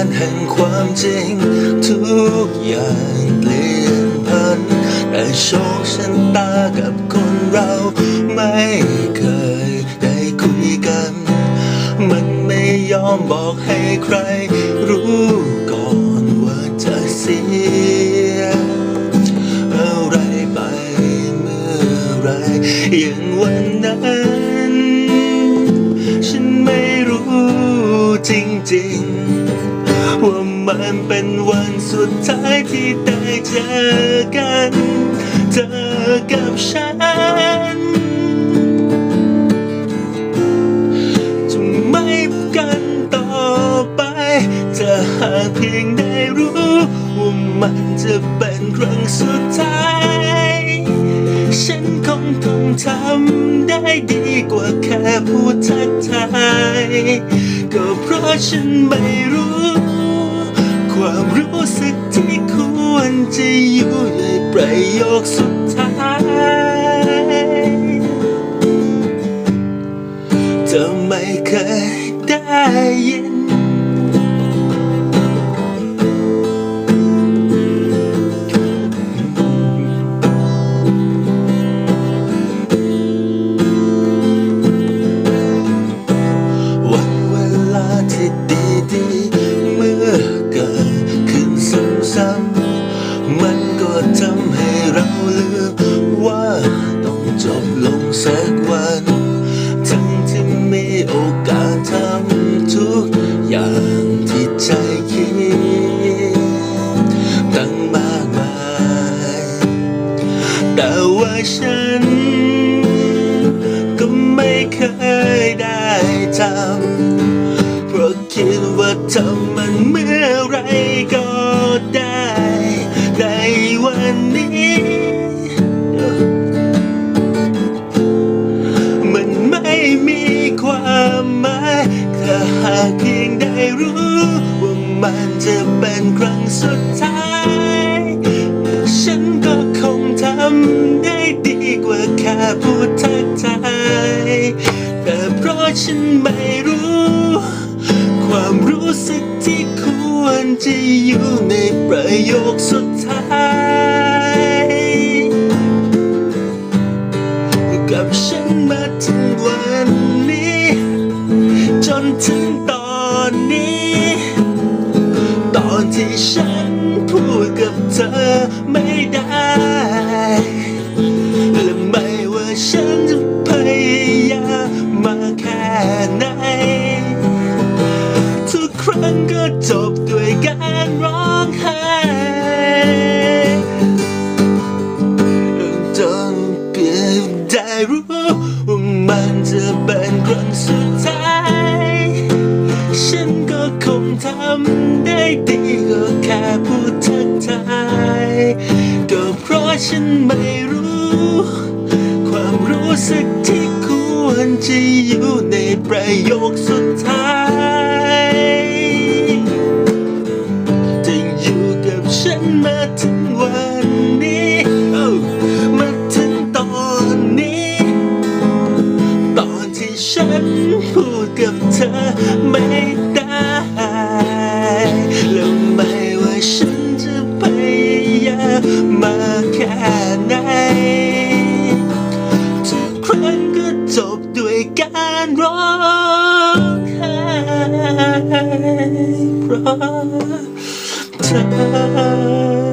านแห่งความจริง ทุกอย่างเปลี่ยนพัน แต่โชคชะตากับคนเราไม่เคยได้คุยกัน มันไม่ยอมบอกให้ใคร รู้ก่อนว่าจะเสีย อะไรไปเมื่อไรอย่างวันนั้น ฉันไม่รู้จริงๆ ว่ามันเป็นวันสุดท้ายที่ได้เจอกันเจอกับฉันจะไม่พบกันต่อไปจะหากเพียงได้รู้ว่ามันจะเป็นครั้งสุดท้าย ฉันคงต้องทำได้ดีกว่าแค่พูดทักทาย ก็เพราะฉันไม่รู้ ความรู้สึกที่ควรจะอยู่ในประโยคสุดท้าย วัน ทั้งที่มีโอกาสทำทุกอย่างที่ใจคิดตั้งมากมาย แต่ว่าฉัน ก็ไม่เคยได้ทำเพราะคิดว่าทำมันเมื่อไรก็ได้ ในวันนี้ายถ้าหากเพียงได้รู้ ว่ามันจะเป็นครั้งสุดท้าย ฉันก็คงทำได้ดีกว่าแค่พูดทักทายแต่เพราะฉันไม่รู้ ความรู้สึกที่ควรจะอยู่ในประโยคสุดท้ายกับฉันมาถึงวันนี้ นถึงตอนนี้ ตอนที่ฉันพูดกับเธอไม่ได้ และไม่ว่าฉันจะพยายามำได้ดีก็แค่พูดทักทายก็เพราะฉันไม่รู้ ความรู้สึกที่ควรจะอยู่ในประโยคสุดท้าย มันก็จบด้วยการร้องไห้เพราะเธอ